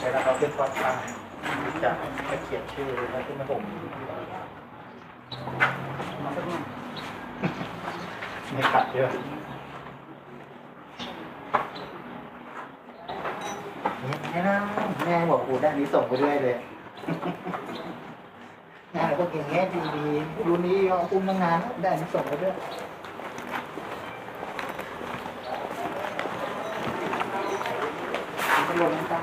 ใช้แล้วเขาขึ้นฟอนต์ตั้งจะจะเขียนชื่อแล้วขึ้นมาผมไม่ขัดเยอะแม่นะแม่บอกกูด้านนี้ส่งไปเรื่อยเลยงานเราก็เก่งแง่ดีดีๆรุ่นนี้ก็อุ้มงานแล้วได้นี้ส่งไปเรื่อยก็ลงตั้ง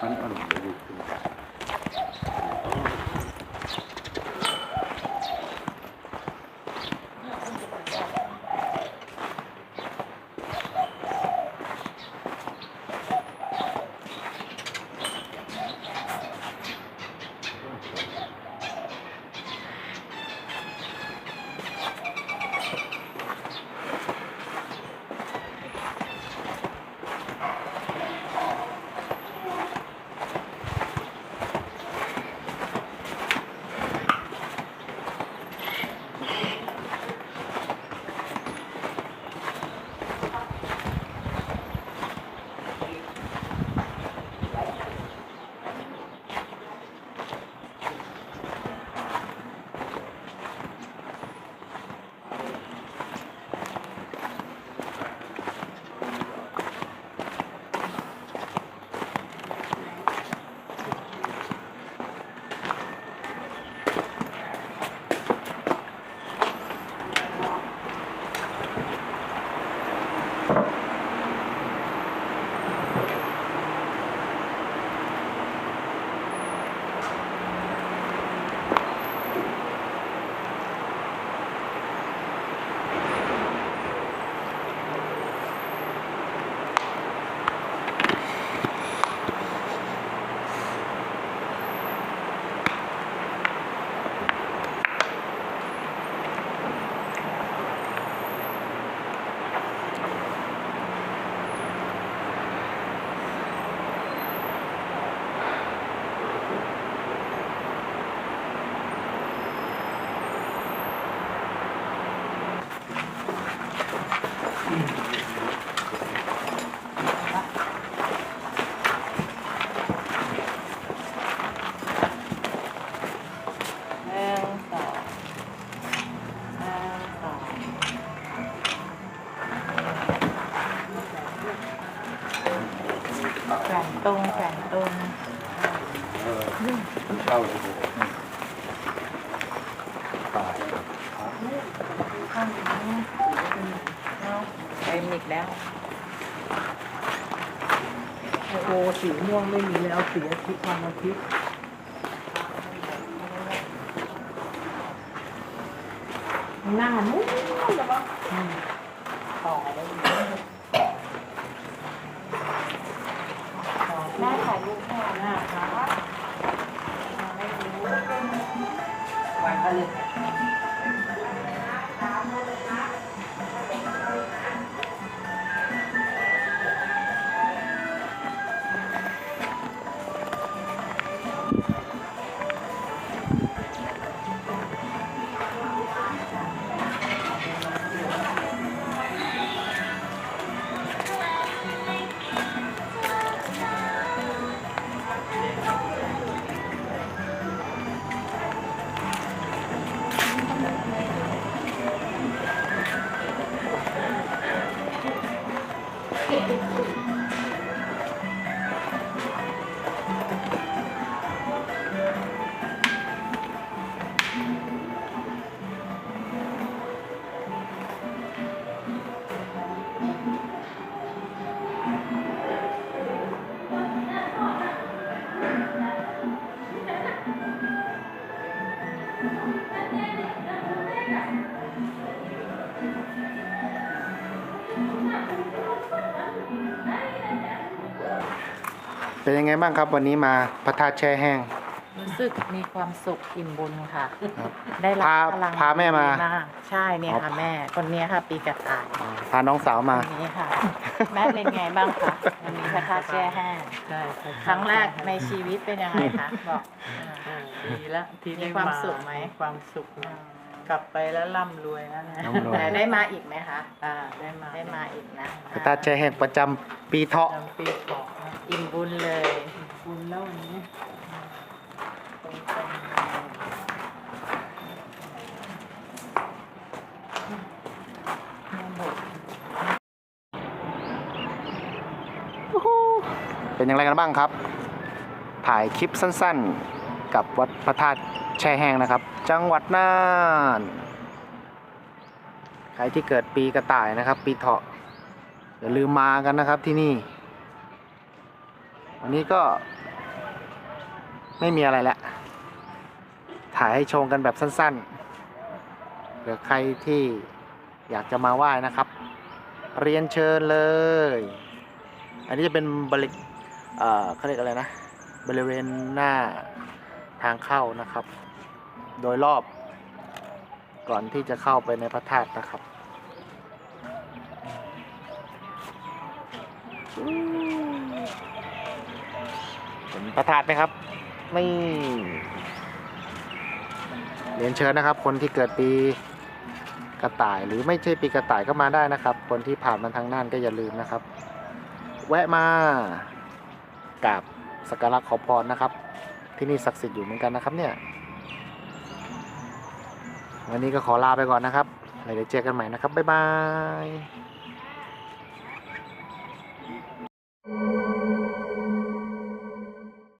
อะหน่อ ข้างนี้เอาเต็มอีกแล้ว โอ้โหสีม่วงไม่มีแล้วสีอาทิตย์ควันอาทิตย์หน้านู้นแล้วก็ต่อไปอีกต่อแม่แม่ถ่ายรูปให้หน้าครับไม่รู้วันก็เลย เป็นยังไงบ้างครับ วันนี้มาพระธาตุแช่แห้ง รู้สึกมีความสุขอิ่มบุญค่ะครับได้รับพาพลังพาแม่มา ดีกใช่เนี่ยค่ะแม่ คนเนี้ยค่ะ ปีกระต่ายอ่าพาน้องสาวมา คนนี้ค่ะ แม่เป็นไงบ้างคะวันนี้พระธาตุแช่แห้งใช่ครั้งแรกในชีวิตเป็นยังไงคะบอกอ่า ดีแล้วที่ได้มีความสุขไหม ความสุขนะกลับไปแล้วร่ำรวยนะนะร่ำรวย แต่ได้มาอีกไหมคะ อ่าได้มาได้มาอีกนะพระธาตุแช่แห้งประจำปีเถาะจำปีเถาะนะ อิ่มบุญเลยบุญแล้ววันนี้ตรงตรงเป็นอย่างไรกันบ้างครับ ถ่ายคลิปสั้นๆ กับวัดพระธาตุแช่แห้งนะครับ จังหวัดน่าน ใครที่เกิดปีกระต่ายนะครับ ปีเถาะอย่าลืมมากันนะครับที่นี่ วันนี้ก็ ไม่มีอะไรแล้วถ่ายให้ชมกันแบบสั้นๆเผื่อใครที่อยากจะมาไหว้นะครับ เรียนเชิญเลย อันนี้จะเป็นบริเอ่อเขาเรียกอะไรนะ บริเวณหน้าทางเข้านะครับ โดยรอบ ก่อนที่จะเข้าไปในพระธาตุนะครับ เห็นพระธาตุไหมครับ ไม่เรียนเชิญนะครับ คนที่เกิดปีกระต่ายหรือไม่ใช่ปีกระต่ายก็มาได้นะครับ คนที่ผ่านมาทางน่านก็อย่าลืมนะครับ แวะมากราบสักการะขอพรนะครับ ที่นี่ศักดิ์สิทธิ์อยู่เหมือนกันนะครับ เนี่ย วันนี้ก็ขอลาไปก่อนนะครับแล้วเดี๋ยวเจอกันใหม่นะครับบ๊ายบาย